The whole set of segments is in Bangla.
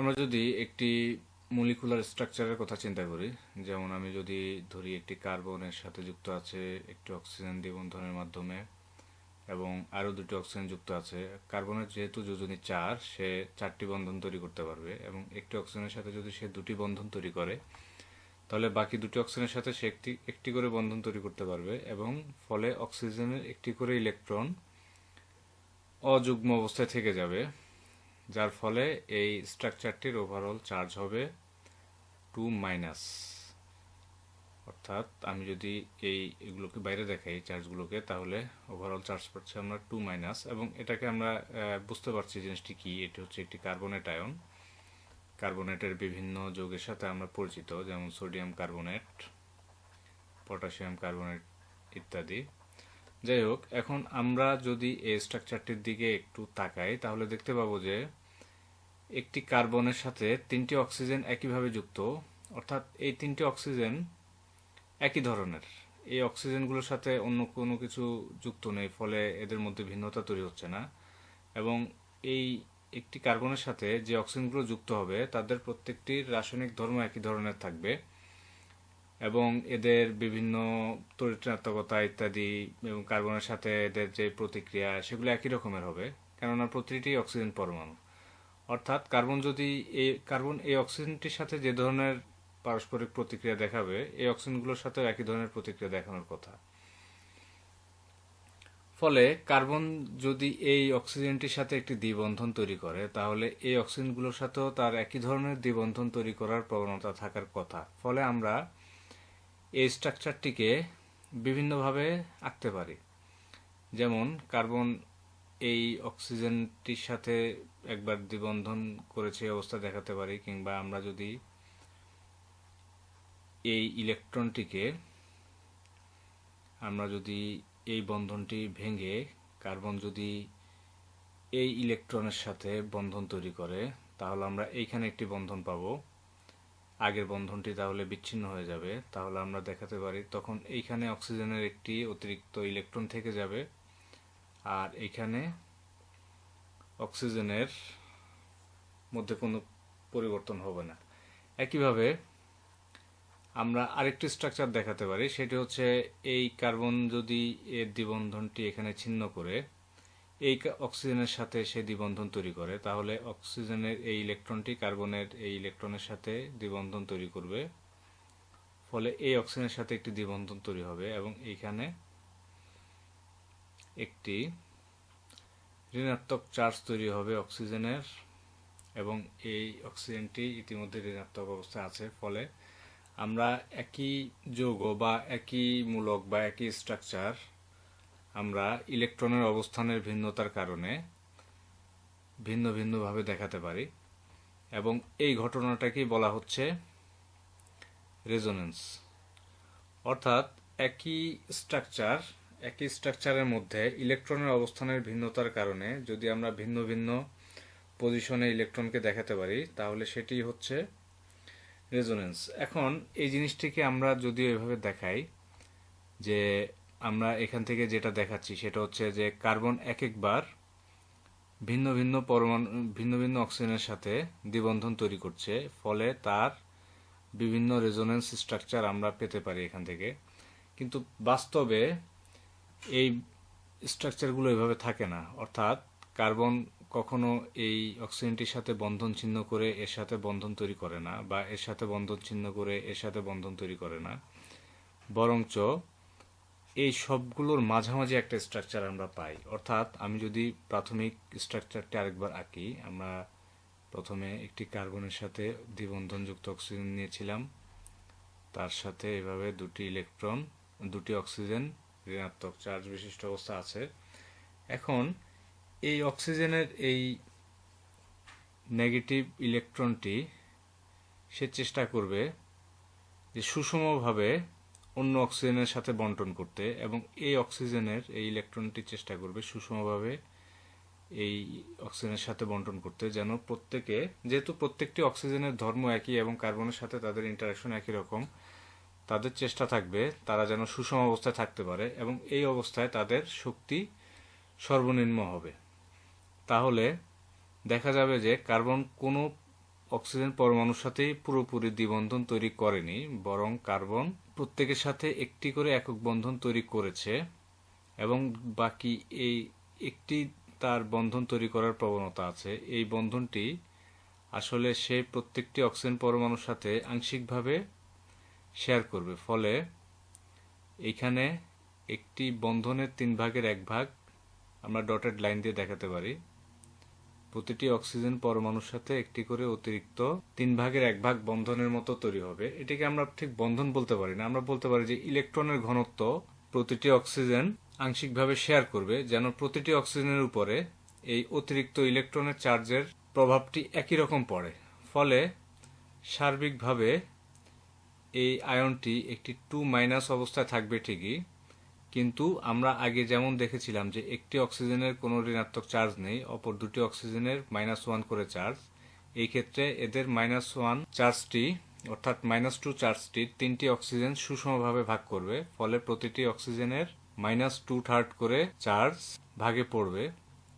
আমরা যদি একটি মলিকুলার স্ট্রাকচারের কথা চিন্তা করি, যেমন আমি যদি ধরি একটি কার্বনের সাথে যুক্ত আছে একটি অক্সিজেন দ্বিবন্ধনের মাধ্যমে এবং আরও দুটি অক্সিজেন যুক্ত আছে, কার্বনের যেহেতু যোজনী চার, সে চারটি বন্ধন তৈরি করতে পারবে এবং একটি অক্সিজেনের সাথে যদি সে দুটি বন্ধন তৈরি করে, তাহলে বাকি দুটি অক্সিজেনের সাথে সে একটি একটি করে বন্ধন তৈরি করতে পারবে এবং ফলে অক্সিজেনের একটি করে ইলেকট্রন অযুগ্ম অবস্থায় থেকে যাবে। যার ফলে এই স্ট্রাকচারটির ওভারঅল চার্জ হবে টু মাইনাস অর্থাৎ আমি যদি এই এগুলোকে বাইরে দেখাই চার্জগুলোকে তাহলে ওভারঅল চার্জ পাচ্ছি আমরা টু মাইনাস এবং এটাকে আমরা বুঝতে পারছি জিনিসটি কি। এটি হচ্ছে একটি কার্বনেট আয়ন কার্বনেটের বিভিন্ন যৌগের সাথে আমরা পরিচিত, যেমন সোডিয়াম কার্বনেট পটাশিয়াম কার্বনেট ইত্যাদি। যাই হোক, এখন আমরা যদি এই স্ট্রাকচারটির দিকে একটু তাকাই, তাহলে দেখতে পাবো যে একটি কার্বনের সাথে তিনটি অক্সিজেন একইভাবে যুক্ত, অর্থাৎ এই তিনটি অক্সিজেন একই ধরনের। এই অক্সিজেনগুলোর সাথে অন্য কোনো কিছু যুক্ত নেই, ফলে এদের মধ্যে ভিন্নতা তৈরি হচ্ছে না। এবং এই একটি কার্বনের সাথে যে অক্সিজেনগুলো যুক্ত হবে, তাদের প্রত্যেকটির রাসায়নিক ধর্ম একই ধরনের থাকবে। এবং এদের বিভিন্ন তরিণাত্মকতা ইত্যাদি এবং কার্বনের সাথে এদের যে প্রতিক্রিয়া, সেগুলো একই রকমের হবে, কেননা প্রতিটি অক্সিজেন পরমাণু। অর্থাৎ কার্বন যদি এই কার্বন এই অক্সিজেনটির সাথে যে ধরনের পারস্পরিক প্রতিক্রিয়া দেখাবে, এই অক্সিজেনগুলোর সাথেও একই ধরনের প্রতিক্রিয়া দেখানোর কথা। ফলে কার্বন যদি এই অক্সিজেনটির সাথে একটি দ্বিবন্ধন তৈরি করে, তাহলে এই অক্সিজেনগুলোর সাথেও তার একই ধরনের দ্বিবন্ধন তৈরি করার প্রবণতা থাকার কথা। ফলে আমরা এই স্ট্রাকচারটিকে বিভিন্নভাবে আঁকতে পারি। যেমন কার্বন এই অক্সিজেনটির সাথে একবার দ্বিবন্ধন করেছে অবস্থা দেখাতে পারি, কিংবা আমরা যদি এই ইলেকট্রনটিকে, আমরা যদি এই বন্ধনটি ভেঙে কার্বন যদি এই ইলেকট্রনের সাথে বন্ধন তৈরি করে, তাহলে আমরা এইখানে একটি বন্ধন পাবো। আগের বন্ধনটি তাহলে বিচ্ছিন্ন হয়ে যাবে। তাহলে আমরা দেখাতে পারি, তখন এইখানে অক্সিজেনের একটি অতিরিক্ত ইলেকট্রন থেকে যাবে। আর এখানে অক্সিজেনের মধ্যে কোনো পরিবর্তন হবে না। একইভাবে আমরা আরেকটি স্ট্রাকচার দেখাতে পারি, সেটি হচ্ছে এই কার্বন যদি এর দ্বিবন্ধনটি এখানে ছিন্ন করে, এই অক্সিজেনের সাথে সে দ্বিবন্ধন তৈরি করে, তাহলে অক্সিজেনের এই ইলেকট্রনটি কার্বনের এই ইলেকট্রনের সাথে দ্বিবন্ধন তৈরি করবে, ফলে এই অক্সিজেনের সাথে একটি দ্বিবন্ধন তৈরি হবে এবং এইখানে একটি ঋণাত্মক চার্জ তৈরি হবে অক্সিজেনের এবং এই অক্সিজেনটি ইতিমধ্যে ঋণাত্মক অবস্থায় আছে। ফলে আমরা একই যৌগ বা একই মূলক বা একই স্ট্রাকচার আমরা ইলেকট্রনের অবস্থানের ভিন্নতার কারণে ভিন্ন ভিন্নভাবে দেখাতে পারি এবং এই ঘটনাটাকেই বলা হচ্ছে রেজোনেন্স অর্থাৎ একই স্ট্রাকচার একই স্ট্রাকচারের মধ্যে ইলেকট্রনের অবস্থানের ভিন্নতার কারণে যদি আমরা ভিন্ন ভিন্ন পজিশনে ইলেকট্রনকে দেখাতে পারি, তাহলে সেটি হচ্ছে রেজোনেন্স। এখন এই জিনিসটিকে আমরা যদি এভাবে দেখাই, যে আমরা এখান থেকে যেটা দেখাচ্ছি সেটা হচ্ছে যে কার্বন এক একবার ভিন্ন ভিন্ন পরমাণু, ভিন্ন ভিন্ন অক্সিজেনের সাথে দ্বিবন্ধন তৈরি করছে, ফলে তার বিভিন্ন রেজোনেন্স স্ট্রাকচার আমরা পেতে পারি এখান থেকে। কিন্তু বাস্তবে এই স্ট্রাকচারগুলো এভাবে থাকে না। অর্থাৎ কার্বন কখনো এই অক্সিজেনটির সাথে বন্ধন ছিন্ন করে এর সাথে বন্ধন তৈরি করে না বা এর সাথে বন্ধন ছিন্ন করে এর সাথে বন্ধন তৈরি করে না। বরঞ্চ এই সবগুলোর মাঝামাঝি একটা স্ট্রাকচার আমরা পাই। অর্থাৎ আমি যদি প্রাথমিক স্ট্রাকচারটি আরেকবার আঁকি, আমরা প্রথমে একটি কার্বনের সাথে দ্বিবন্ধনযুক্ত অক্সিজেন নিয়েছিলাম। তার সাথে এভাবে দুটি ইলেকট্রন দুটি অক্সিজেন ঋণাত্মক চার্জ বিশিষ্ট অবস্থা আছে। এখন এই অক্সিজেনের এই নেগেটিভ ইলেকট্রনটি সে চেষ্টা করবে যে সুষমভাবে অন্য অক্সিজেনের সাথে বন্টন করতে এবং এই অক্সিজেনের এই ইলেকট্রনটি চেষ্টা করবে সুষমভাবে এই অক্সিজেনের সাথে বন্টন করতে, যেন প্রত্যেকে, যেহেতু প্রত্যেকটি অক্সিজেনের ধর্ম একই এবং কার্বনের সাথে তাদের ইন্টারাকশন একই রকম তাদের চেষ্টা থাকবে, তারা যেন সুষম অবস্থায় থাকতে পারে এবং এই অবস্থায় তাদের শক্তি সর্বনিম্ন হবে। তাহলে দেখা যাবে যে কার্বন কোনো অক্সিজেন পরমাণুর সাথেই পুরোপুরি দ্বিবন্ধন তৈরি করেনি, বরং কার্বন প্রত্যেকের সাথে একটি করে একক বন্ধন তৈরি করেছে এবং বাকি এই একটি তার বন্ধন তৈরি করার প্রবণতা আছে। এই বন্ধনটি আসলে সে প্রত্যেকটি অক্সিজেন পরমাণুর সাথে আংশিকভাবে শেয়ার করবে। ফলে এইখানে একটি বন্ধনের তিন ভাগের এক ভাগ আমরা ডটেড লাইন দিয়ে দেখাতে পারি। প্রতিটি অক্সিজেন পরমাণুর সাথে একটি করে অতিরিক্ত তিন ভাগের এক ভাগ বন্ধনের মতো তৈরি হবে। এটিকে আমরা ঠিক বন্ধন বলতে পারি না। আমরা বলতে পারি যে ইলেকট্রনের ঘনত্ব প্রতিটি অক্সিজেন আংশিকভাবে শেয়ার করবে, যেন প্রতিটি অক্সিজেনের উপরে এই অতিরিক্ত ইলেকট্রনের চার্জের প্রভাবটি একই রকম পড়ে। ফলে সার্বিকভাবে এই আয়নটি একটি টু মাইনাস অবস্থায় থাকবে ঠিকই, কিন্তু আমরা আগে যেমন দেখেছিলাম যে একটি অক্সিজেনের কোনো ঋণাত্মক চার্জ নেই, অপর দুটি অক্সিজেনের মাইনাস ওয়ান করে চার্জ। এই ক্ষেত্রে এদের মাইনাস ওয়ান চার্জটি, অর্থাৎ মাইনাস টু চার্জটি তিনটি অক্সিজেন সুষমভাবে ভাগ করবে, ফলে প্রতিটি অক্সিজেনের মাইনাস টু থার্ড করে চার্জ ভাগে পড়বে।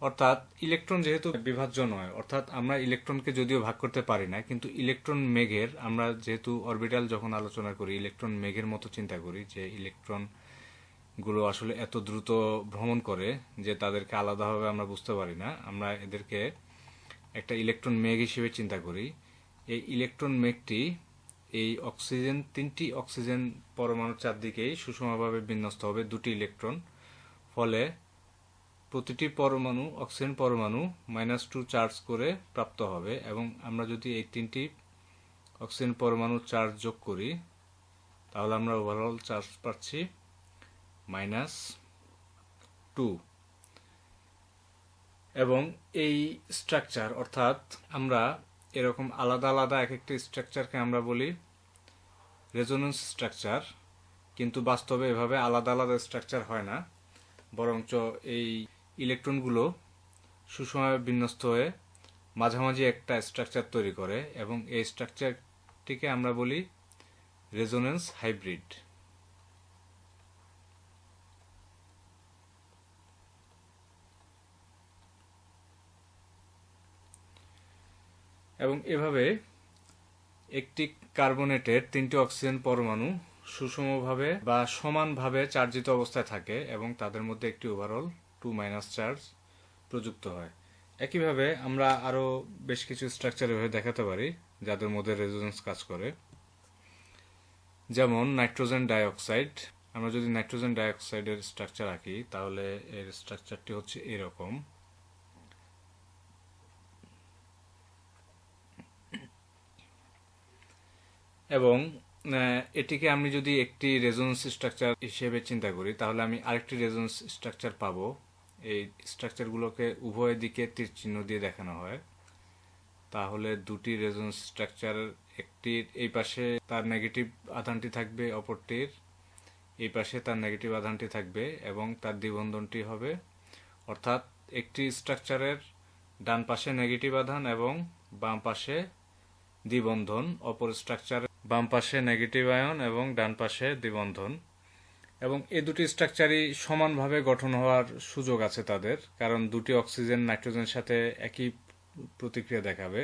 অর্থাৎ ইলেকট্রন যেহেতু বিভাজ্য নয়, অর্থাৎ আমরা ইলেকট্রনকে যদিও ভাগ করতে পারি না, কিন্তু ইলেকট্রন মেঘের, আমরা যেহেতু অরবিটাল যখন আলোচনা করি, ইলেকট্রন মেঘের মতো চিন্তা করি যে ইলেকট্রনগুলো আসলে এত দ্রুত ভ্রমণ করে যে তাদেরকে আলাদাভাবে আমরা বুঝতে পারি না। আমরা এদেরকে একটা ইলেকট্রন মেঘ হিসেবে চিন্তা করি। এই ইলেকট্রন মেঘটি এই অক্সিজেন, তিনটি অক্সিজেন পরমাণুর চারদিকেই সুষমভাবে বিন্যস্ত হবে, দুটি ইলেকট্রন। ফলে প্রতিটি পরমাণু অক্সিজেন পরমাণু মাইনাস টু চার্জ করে প্রাপ্ত হবে এবং আমরা যদি এই তিনটি অক্সিজেন পরমাণু চার্জ যোগ করি, তাহলে আমরা ওভারঅল চার্জ পাচ্ছি মাইনাস টু এবং এই স্ট্রাকচার অর্থাৎ আমরা এরকম আলাদা আলাদা এক একটি স্ট্রাকচারকে আমরা বলি রেজোনেন্স স্ট্রাকচার কিন্তু বাস্তবে এভাবে আলাদা আলাদা স্ট্রাকচার হয় না, বরঞ্চ এই ইলেকট্রনগুলো সুষমভাবে বিন্যস্ত হয়ে মাঝামাঝি একটা স্ট্রাকচার তৈরি করে এবং এই স্ট্রাকচারটিকে আমরা বলি রেজোনেন্স হাইব্রিড। এবং এভাবে একটি কার্বনেটের তিনটি অক্সিজেন পরমাণু সুষমভাবে বা সমানভাবে চার্জিত অবস্থায় থাকে এবং তাদের মধ্যে একটি ওভারঅল টু মাইনাস চার্জ প্রযুক্ত হয়। একইভাবে আমরা আরও বেশ কিছু স্ট্রাকচার এভাবে দেখাতে পারি, যাদের মধ্যে রেজোনেন্স কাজ করে। যেমন নাইট্রোজেন ডাইঅক্সাইড আমরা যদি নাইট্রোজেন ডাইঅক্সাইডের স্ট্রাকচার আঁকি, তাহলে এর স্ট্রাকচারটি হচ্ছে এরকম। এবং এটিকে আমি যদি একটি রেজোনেন্স স্ট্রাকচার হিসেবে চিন্তা করি, তাহলে আমি আরেকটি রেজোনেন্স স্ট্রাকচার পাবো। এই স্ট্রাকচারগুলোকে উভয় দিকে তীর চিহ্ন দিয়ে দেখানো হয়। তাহলে দুটি রেজোনেন্স স্ট্রাকচার একটির এই পাশে তার নেগেটিভ আধানটি থাকবে অপরটির এই পাশে তার নেগেটিভ আধানটি থাকবে এবং তার দ্বিবন্ধনটি হবে। অর্থাৎ একটি স্ট্রাকচারের ডান পাশে নেগেটিভ আধান এবং বাম পাশে দ্বিবন্ধন, অপর স্ট্রাকচার বাম পাশে নেগেটিভ আয়ন এবং ডান পাশে দ্বিবন্ধন। এবং এই দুটি স্ট্রাকচারই সমানভাবে গঠন হওয়ার সুযোগ আছে তাদের, কারণ দুটি অক্সিজেন নাইট্রোজেনের সাথে একই প্রতিক্রিয়া দেখাবে।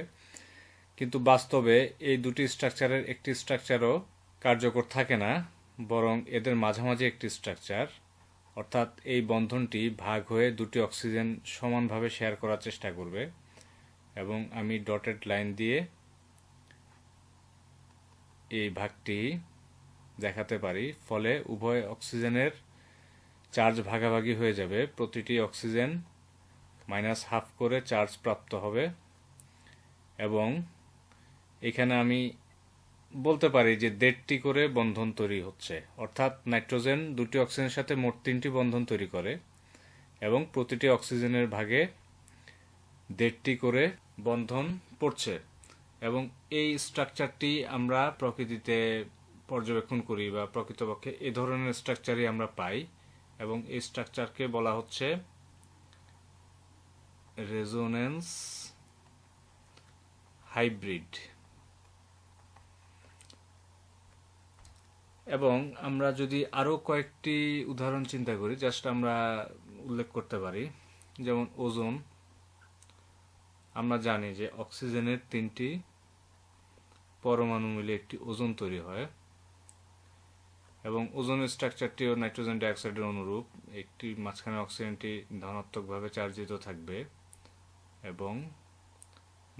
কিন্তু বাস্তবে এই দুটি স্ট্রাকচারের একটি স্ট্রাকচারও কার্যকর থাকে না, বরং এদের মাঝামাঝি একটি স্ট্রাকচার অর্থাৎ এই বন্ধনটি ভাগ হয়ে দুটি অক্সিজেন সমানভাবে শেয়ার করার চেষ্টা করবে। এবং আমি ডটেড লাইন দিয়ে এই ভাগটি দেখাতে পারি। ফলে উভয় অক্সিজেনের চার্জ ভাগাভাগি হয়ে যাবে। প্রতিটি অক্সিজেন মাইনাস হাফ করে চার্জ প্রাপ্ত হবে। এবং এখানে আমি বলতে পারি যে দেড়টি করে বন্ধন তৈরি হচ্ছে। অর্থাৎ নাইট্রোজেন দুটি অক্সিজেনের সাথে মোট তিনটি বন্ধন তৈরি করে এবং প্রতিটি অক্সিজেনের ভাগে দেড়টি করে বন্ধন পড়ছে। এবং এই স্ট্রাকচারটি আমরা প্রকৃতিতে পর্যবেক্ষণ করি বা প্রকৃতপক্ষে এ ধরনের স্ট্রাকচারই আমরা পাই এবং এই স্ট্রাকচারকে বলা হচ্ছে রেজোনেন্স হাইব্রিড এবং আমরা যদি আরও কয়েকটি উদাহরণ চিন্তা করি জাস্ট আমরা উল্লেখ করতে পারি, যেমন ওজোন। আমরা জানি যে অক্সিজেনের তিনটি পরমাণু মিলে একটি ওজন তৈরি হয়। এবং ওজনের স্ট্রাকচারটিও নাইট্রোজেন ডাইঅক্সাইডের অনুরূপ। একটি মাঝখানে অক্সিজেনটি ধনাত্মকভাবে চার্জিত থাকবে এবং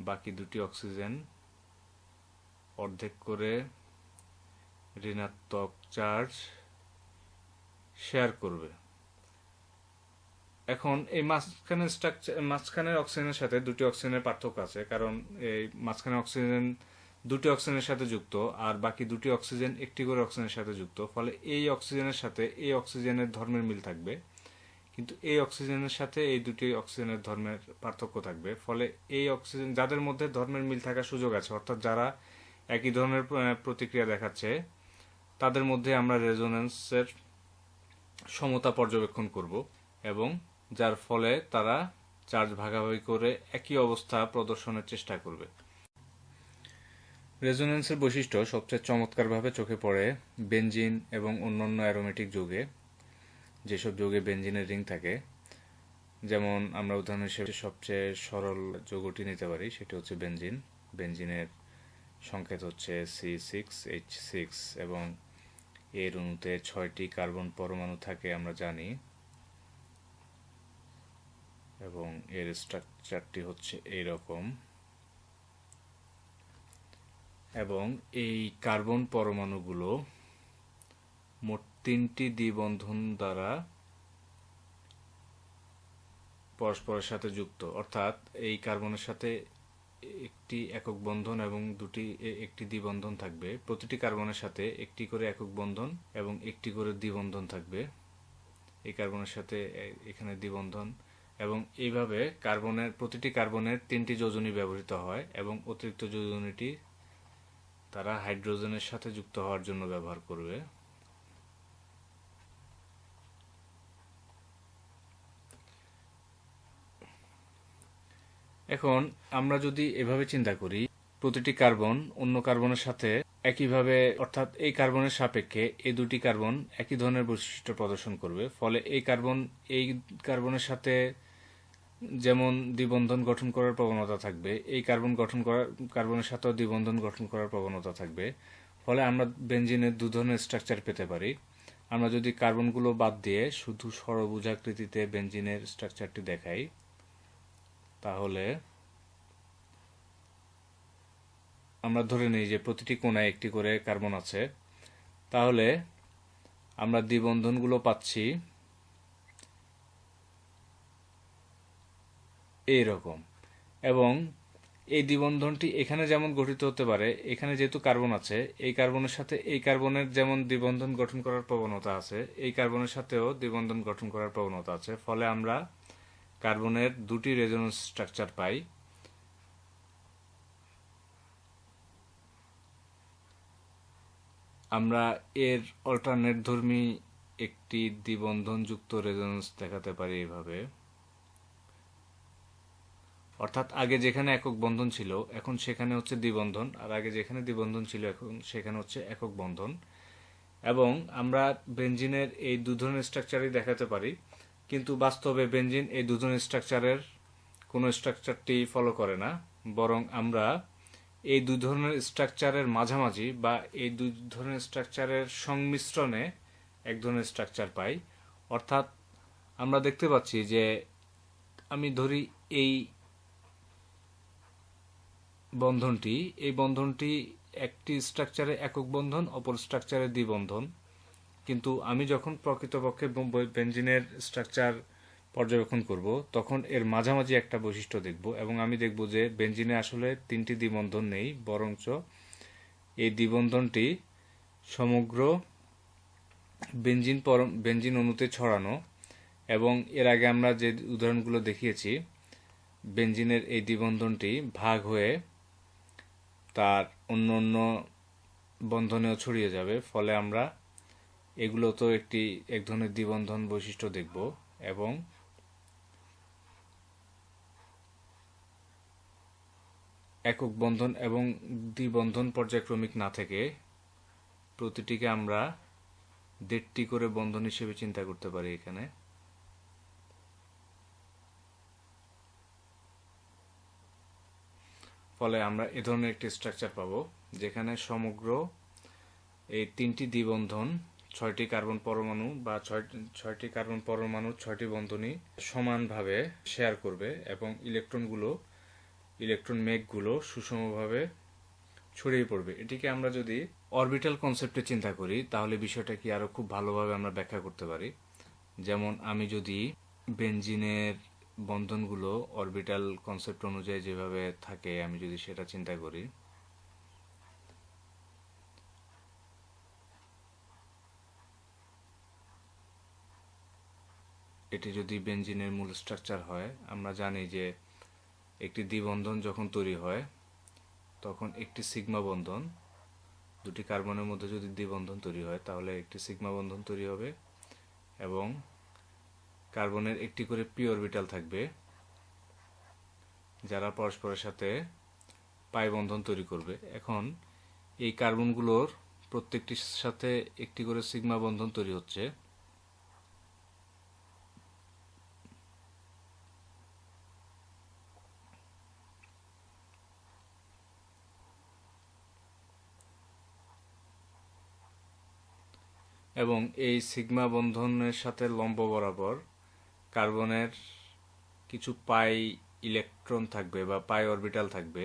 বাকি দুটি অক্সিজেন অর্ধেক করে ঋণাত্মক চার্জ শেয়ার করবে। এখন এই মাঝখানে স্ট্রাকচার মাঝখানের অক্সিজেনের সাথে দুটি অক্সিজেনের পার্থক্য আছে, কারণ এই মাঝখানে অক্সিজেন দুটি অক্সিজেনের সাথে যুক্ত, আর বাকি দুটি অক্সিজেন একটি করে অক্সিজেনের সাথে যুক্ত। ফলে এই অক্সিজেনের সাথে এই অক্সিজেনের ধর্মের মিল থাকবে। কিন্তু এই অক্সিজেনের সাথে এই দুটি অক্সিজেনের ধর্মের পার্থক্য থাকবে। ফলে এই অক্সিজেন, যাদের মধ্যে ধর্মের মিল থাকার সুযোগ আছে, অর্থাৎ যারা একই ধরনের প্রতিক্রিয়া দেখাচ্ছে, তাদের মধ্যে আমরা রেজোনেন্সের সমতা পর্যবেক্ষণ করব এবং যার ফলে তারা চার্জ ভাগাভাগি করে একই অবস্থা প্রদর্শনের চেষ্টা করবে। রেজোনেন্সের বৈশিষ্ট্য সবচেয়ে চমৎকারভাবে চোখে পড়ে বেঞ্জিন এবং অন্যান্য অ্যারোমেটিক যৌগে। যেসব যৌগে বেঞ্জিনের রিং থাকে। যেমন আমরা উদাহরণ হিসেবে সবচেয়ে সরল যৌগটি নিতে পারি, সেটি হচ্ছে বেঞ্জিন বেঞ্জিনের সংকেত হচ্ছে সি সিক্স এইচ সিক্স এবং এর অণুতে ছয়টি কার্বন পরমাণু থাকে, আমরা জানি। এবং এর স্ট্রাকচারটি হচ্ছে এইরকম এবং এই কার্বন পরমাণুগুলো মোট তিনটি দ্বিবন্ধন দ্বারা পরস্পরের সাথে যুক্ত। অর্থাৎ এই কার্বনের সাথে একটি একক বন্ধন এবং দুটি একটি দ্বিবন্ধন থাকবে। প্রতিটি কার্বনের সাথে একটি করে একক বন্ধন এবং একটি করে দ্বিবন্ধন থাকবে। এই কার্বনের সাথে এখানে দ্বিবন্ধন এবং এইভাবে কার্বনের, প্রতিটি কার্বনের তিনটি যোজনী ব্যবহৃত হয় এবং অতিরিক্ত যোজনীটি তারা হাইড্রোজেনের সাথে যুক্ত হওয়ার জন্য ব্যবহার করবে। এখন আমরা যদি এভাবে চিন্তা করি, প্রতিটি কার্বন অন্য কার্বনের সাথে একইভাবে, অর্থাৎ এই কার্বনের সাপেক্ষে এই দুটি কার্বন একই ধরনের বৈশিষ্ট্য প্রদর্শন করবে, ফলে এই কার্বন এই কার্বনের সাথে যেমন দ্বিবন্ধন গঠন করার প্রবণতা থাকবে, এই কার্বন গঠন করার কার্বনের সাথেও দ্বিবন্ধন গঠন করার প্রবণতা থাকবে। ফলে আমরা বেঞ্জিনের দু ধরনের স্ট্রাকচার পেতে পারি। আমরা যদি কার্বনগুলো বাদ দিয়ে শুধু সরবুজাকৃতিতে বেঞ্জিনের স্ট্রাকচারটি দেখাই, তাহলে আমরা ধরে নিই যে প্রতিটি কোনায় একটি করে কার্বন আছে। তাহলে আমরা দ্বিবন্ধনগুলো পাচ্ছি এই রকম এবং এই দ্বিবন্ধনটি এখানে যেমন গঠিত হতে পারে, এখানে যেহেতু কার্বন আছে, এই কার্বনের সাথে এই কার্বনের যেমন দ্বিবন্ধন গঠন করার প্রবণতা আছে, এই কার্বনের সাথেও দ্বিবন্ধন গঠন করার প্রবণতা আছে। ফলে আমরা কার্বনের দুটি রেজোনেন্স স্ট্রাকচার পাই। আমরা এর অল্টারনেট ধর্মী একটি দ্বিবন্ধনযুক্ত রেজোনেন্স দেখাতে পারি এভাবে অর্থাৎ আগে যেখানে একক বন্ধন ছিল, এখন সেখানে হচ্ছে দ্বিবন্ধন, আর আগে যেখানে দ্বিবন্ধন ছিল, এখন সেখানে হচ্ছে একক বন্ধন। এবং আমরা বেঞ্জিনের এই দু ধরনের স্ট্রাকচারই দেখাতে পারি, কিন্তু বাস্তবে বেঞ্জিন এই দু ধরনের স্ট্রাকচারের কোনো স্ট্রাকচারটি ফলো করে না, বরং আমরা এই দুই ধরনের স্ট্রাকচারের মাঝামাঝি বা এই দুই ধরনের স্ট্রাকচারের সংমিশ্রণে এক ধরনের স্ট্রাকচার পাই। অর্থাৎ আমরা দেখতে পাচ্ছি যে আমি ধরি এই বন্ধনটি, এই বন্ধনটি একটি স্ট্রাকচারে একক বন্ধন, অপর স্ট্রাকচারে দ্বিবন্ধন। কিন্তু আমি যখন প্রকৃতপক্ষে বেঞ্জিনের স্ট্রাকচার পর্যবেক্ষণ করব, তখন এর মাঝামাঝি একটা বৈশিষ্ট্য দেখব এবং আমি দেখব যে বেঞ্জিনে আসলে তিনটি দ্বিবন্ধন নেই, বরঞ্চ এই দ্বিবন্ধনটি সমগ্র বেঞ্জিন পর বেঞ্জিন অণুতে ছড়ানো এবং এর আগে আমরা যে উদাহরণগুলো দেখিয়েছি বেঞ্জিনের এই দ্বিবন্ধনটি ভাগ হয়ে তার অন্য অন্য বন্ধনেও ছড়িয়ে যাবে। ফলে আমরা এগুলো তো একটি এক ধরনের দ্বিবন্ধন বৈশিষ্ট্য দেখব এবং একক বন্ধন এবং দ্বিবন্ধন পর্যায়ক্রমিক না থেকে প্রতিটিকে আমরা দেড়টি করে বন্ধন হিসেবে চিন্তা করতে পারি এখানে। ফলে আমরা এ ধরনের একটি স্ট্রাকচার পাবো, যেখানে সমগ্র এই তিনটি দ্বিবন্ধন, ছয়টি কার্বন পরমাণু বা ছয়, ছয়টি কার্বন পরমাণু ছয়টি বন্ধনই সমানভাবে শেয়ার করবে এবং ইলেকট্রনগুলো ইলেকট্রন মেঘগুলো সুষমভাবে ছড়িয়ে পড়বে। এটিকে আমরা যদি অরবিটাল কনসেপ্টে চিন্তা করি, তাহলে বিষয়টা কি আরও খুব ভালোভাবে আমরা ব্যাখ্যা করতে পারি। যেমন আমি যদি বেনজিনের বন্ধনগুলো অরবিটাল কনসেপ্ট অনুযায়ী যেভাবে থাকে, আমি যদি সেটা চিন্তা করি। এটি যদি বেঞ্জিনের মূল স্ট্রাকচার হয়, আমরা জানি যে একটি দ্বিবন্ধন যখন তৈরি হয়, তখন একটি সিগমা বন্ধন, দুটি কার্বনের মধ্যে যদি দ্বিবন্ধন তৈরি হয়, তাহলে একটি সিগমা বন্ধন তৈরি হবে এবং কার্বনের একটি করে পি অরবিটাল থাকবে, যারা পরস্পরের সাথে পাই বন্ধন তৈরি করবে। এখন এই কার্বনগুলোর প্রত্যেকটির সাথে একটি করে সিগমা বন্ধন তৈরি হচ্ছে। এবং এই সিগমা বন্ধনের সাথে লম্ব বরাবর কার্বনের কিছু পাই ইলেকট্রন থাকবে বা পাই অরবিটাল থাকবে।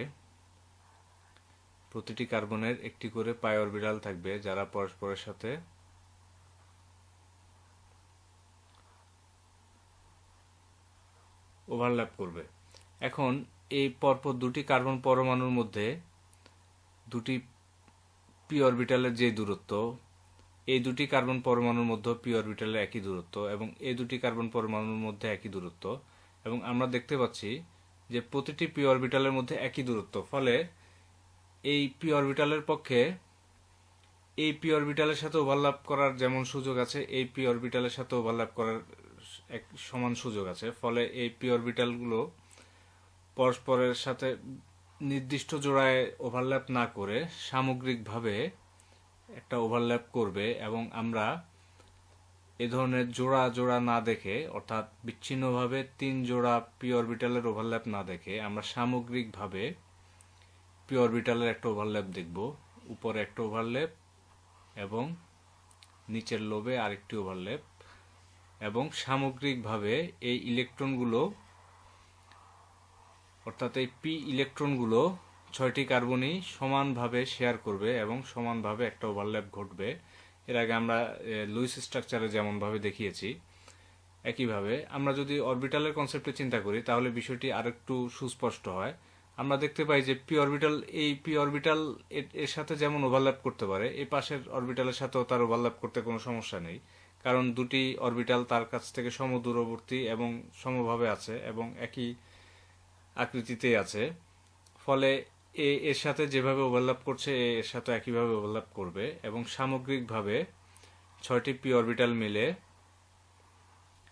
প্রতিটি কার্বনের একটি করে পাই অরবিটাল থাকবে যারা পরস্পরের সাথে ওভারল্যাপ করবে। এখন এই পরপর দুটি কার্বন পরমাণুর মধ্যে দুটি পি অরবিটালের যে দূরত্ব এই দুটি কার্বন পরমাণুর মধ্যে পি অরবিটালের একই দূরত্ব এবং এই দুটি কার্বন পরমাণুর মধ্যে একই দূরত্ব এবং আমরা দেখতে পাচ্ছি যে প্রতিটি পি অরবিটালের মধ্যে একই দূরত্ব। ফলে এই পি অরবিটালের পক্ষে এই পি অরবিটালের সাথে ওভারল্যাপ করার যেমন সুযোগ আছে, এই পি অরবিটালের সাথে ওভারল্যাপ করার এক সমান সুযোগ আছে। ফলে এই পি অরবিটালগুলো পরস্পরের সাথে নির্দিষ্ট জোড়ায় ওভারল্যাপ না করে সামগ্রিকভাবে একটা ওভারল্যাপ করবে এবং আমরা এ ধরনের জোড়া জোড়া না দেখে, অর্থাৎ বিচ্ছিন্নভাবে তিন জোড়া পি অরবিটালের ওভারল্যাপ না দেখে, আমরা সামগ্রিকভাবে পি অরবিটালের একটা ওভারল্যাপ দেখব। উপরে একটা ওভারল্যাপ এবং নিচের লোবে আরেকটি ওভারল্যাপ এবং সামগ্রিকভাবে এই ইলেকট্রনগুলো অর্থাৎ এই পি ইলেকট্রনগুলো ছয়টি কার্বনই সমানভাবে শেয়ার করবে এবং সমানভাবে একটা ওভারল্যাপ ঘটবে। এর আগে আমরা লুইস স্ট্রাকচারে যেমনভাবে দেখিয়েছি, একইভাবে আমরা যদি অরবিটালের কনসেপ্টে চিন্তা করি, তাহলে বিষয়টি আরেকটু সুস্পষ্ট হয়। আমরা দেখতে পাই যে পি অরবিটাল এই পি অরবিটাল এর সাথে যেমন ওভারল্যাপ করতে পারে, এই পাশের অরবিটালের সাথেও তার ওভারল্যাপ করতে কোনো সমস্যা নেই। কারণ দুটি অরবিটাল তার কাছ থেকে সমদূরবর্তী এবং সমভাবে আছে এবং একই আকৃতিতে আছে। ফলে এর সাথে যেভাবে ওভারল্যাপ করছে এর সাথে একইভাবে ওভারল্যাপ করবে এবং সামগ্রিকভাবে ছয়টি পি অরবিটাল মিলে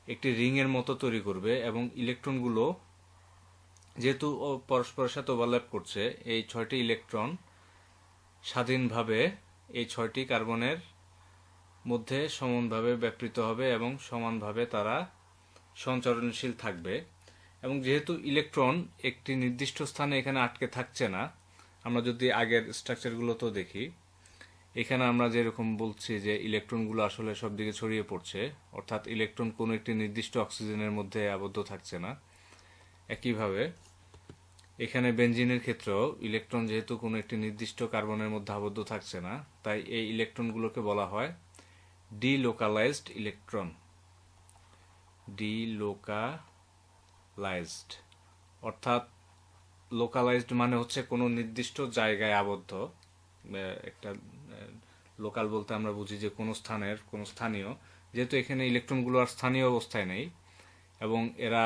একটি রিং এর মতো তৈরি করবে এবং ইলেকট্রনগুলো যেহেতু পরস্পরের সাথে ওভারল্যাপ করছে, এই ছয়টি ইলেকট্রন স্বাধীনভাবে এই ছয়টি কার্বনের মধ্যে সমানভাবে ব্যাপৃত হবে এবং সমানভাবে তারা সঞ্চরণশীল থাকবে। এবং যেহেতু ইলেকট্রন একটি নির্দিষ্ট স্থানে এখানে আটকে থাকছে না, আমরা যদি আগের স্ট্রাকচারগুলোতেও দেখি, এখানে আমরা যেরকম বলছি যে ইলেকট্রনগুলো আসলে সব দিকে ছড়িয়ে পড়ছে, অর্থাৎ ইলেকট্রন কোনো একটি নির্দিষ্ট অক্সিজেনের মধ্যে আবদ্ধ থাকছে না। একইভাবে, এখানে বেঞ্জিনের ক্ষেত্রেও ইলেকট্রন যেহেতু কোনো একটি নির্দিষ্ট কার্বনের মধ্যে আবদ্ধ থাকছে না, তাই এই ইলেকট্রনগুলোকে বলা হয় ডিলোকালাইজড ইলেকট্রন ডিলোকালাইজড অর্থাৎ লোকালাইজড মানে হচ্ছে কোনো নির্দিষ্ট জায়গায় আবদ্ধ। একটা লোকাল বলতে আমরা বুঝি যে কোনো স্থানের, কোনো স্থানীয়। যেহেতু এখানে ইলেকট্রনগুলো আর স্থানীয় অবস্থায় নেই, এবং এরা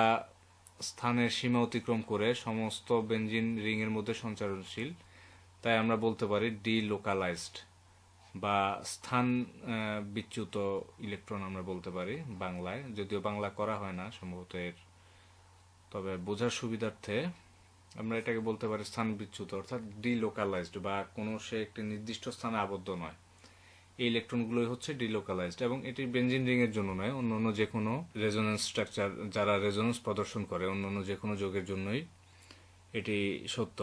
স্থানের সীমা অতিক্রম করে সমস্ত বেঞ্জিন রিংয়ের মধ্যে সঞ্চারণশীল তাই আমরা বলতে পারি ডি লোকালাইজড বা স্থান বিচ্যুত ইলেকট্রন আমরা বলতে পারি বাংলায়। যদিও বাংলা করা হয় না, সম্ভবত এর তবে বোঝার সুবিধার্থে আমরা এটাকে বলতে পারি স্থান বিচ্যুত অর্থাৎ ডিলোকালাইজড বা কোনো সে একটি নির্দিষ্ট স্থানে আবদ্ধ নয়। এই ইলেকট্রনগুলোই হচ্ছে ডিলোকালাইজড এবং এটি বেঞ্জিন রিংয়ের জন্য নয় অন্য অন্য যে কোনো রেজোনেন্স স্ট্রাকচার যারা রেজোনেন্স প্রদর্শন করে অন্য অন্য যে কোনো যোগের জন্যই এটি সত্য।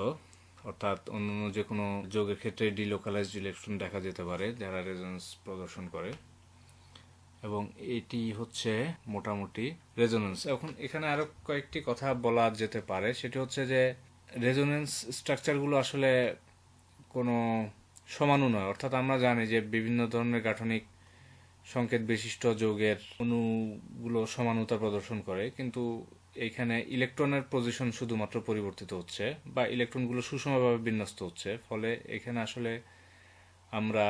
অর্থাৎ অন্যান্য যে কোনো যোগের ক্ষেত্রে ডিলোকালাইজড ইলেকট্রন দেখা যেতে পারে, যারা রেজোনেন্স প্রদর্শন করে। এবং এটি হচ্ছে মোটামুটি রেজোনেন্স এখন এখানে আরও কয়েকটি কথা বলা যেতে পারে। সেটি হচ্ছে যে রেজোনেন্স স্ট্রাকচারগুলো আসলে কোনো সমানু নয়। অর্থাৎ আমরা জানি যে বিভিন্ন ধরনের গাঠনিক সংকেত বিশিষ্ট যৌগের অণুগুলো সমানুতা প্রদর্শন করে, কিন্তু এখানে ইলেকট্রনের পজিশন শুধুমাত্র পরিবর্তিত হচ্ছে বা ইলেকট্রনগুলো সুষমভাবে বিন্যস্ত হচ্ছে। ফলে এখানে আসলে আমরা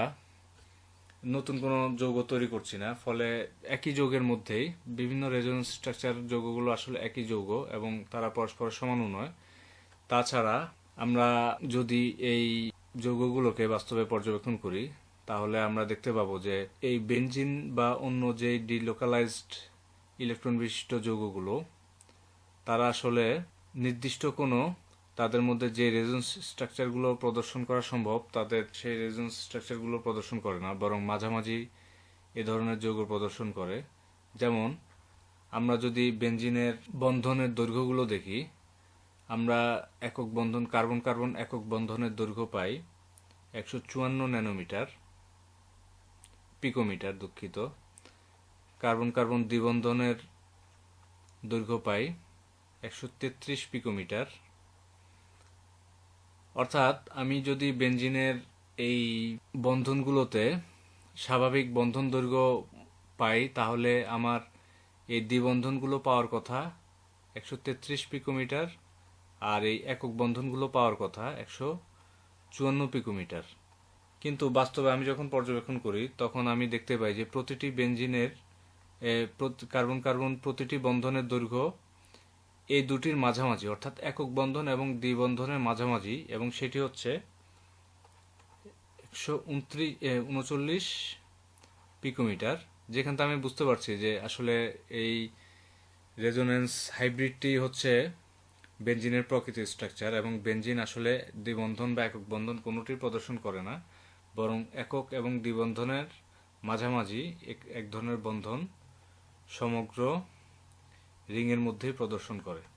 নতুন কোনো যৌগ তৈরি করছি না, ফলে একই যৌগের মধ্যেই বিভিন্ন রেজোনেন্স স্ট্রাকচার যৌগগুলো আসলে একই যৌগ এবং তারা পরস্পর সমানু নয়। তাছাড়া আমরা যদি এই যৌগগুলোকে বাস্তবে পর্যবেক্ষণ করি, তাহলে আমরা দেখতে পাবো যে এই বেঞ্জিন বা অন্য যে ডিলোকালাইজড ইলেকট্রন বিশিষ্ট যৌগগুলো, তারা আসলে নির্দিষ্ট কোনো তাদের মধ্যে যে রেজন্স স্ট্রাকচারগুলো প্রদর্শন করা সম্ভব, তাদের সেই রেজন্স স্ট্রাকচারগুলো প্রদর্শন করে না, বরং মাঝামাঝি এ ধরনের যৌগ প্রদর্শন করে। যেমন, আমরা যদি বেঞ্জিনের বন্ধনের দৈর্ঘ্যগুলো দেখি, আমরা একক বন্ধন কার্বন কার্বন একক বন্ধনের দৈর্ঘ্য পাই একশো চুয়ান্ন ন্যানোমিটার, পিকোমিটার দুঃখিত। কার্বন কার্বন দ্বিবন্ধনের দৈর্ঘ্য পাই একশো তেত্রিশ পিকোমিটার অর্থাৎ আমি যদি বেঞ্জিনের এই বন্ধনগুলোতে স্বাভাবিক বন্ধন দৈর্ঘ্য পাই, তাহলে আমার এই দ্বিবন্ধনগুলো পাওয়ার কথা একশো তেত্রিশ পিকোমিটার আর এই একক বন্ধনগুলো পাওয়ার কথা একশো চুয়ান্ন পিকোমিটার। কিন্তু বাস্তবে আমি যখন পর্যবেক্ষণ করি, তখন আমি দেখতে পাই যে প্রতিটি বেঞ্জিনের কার্বন কার্বন প্রতিটি বন্ধনের দৈর্ঘ্য এই দুটির মাঝামাঝি, অর্থাৎ একক বন্ধন এবং দ্বিবন্ধনের মাঝামাঝি, এবং সেটি হচ্ছে একশো উনচল্লিশ পিকোমিটার, যেখান থেকে আমি বুঝতে পারছি যে আসলে এই রেজোনেন্স হাইব্রিডটি হচ্ছে বেনজিনের প্রকৃতির স্ট্রাকচার এবং বেনজিন আসলে দ্বিবন্ধন বা একক বন্ধন কোনোটির প্রদর্শন করে না, বরং একক এবং দ্বিবন্ধনের মাঝামাঝি এক ধরনের বন্ধন সমগ্র রিংয়ের মধ্যেই প্রদর্শন করে।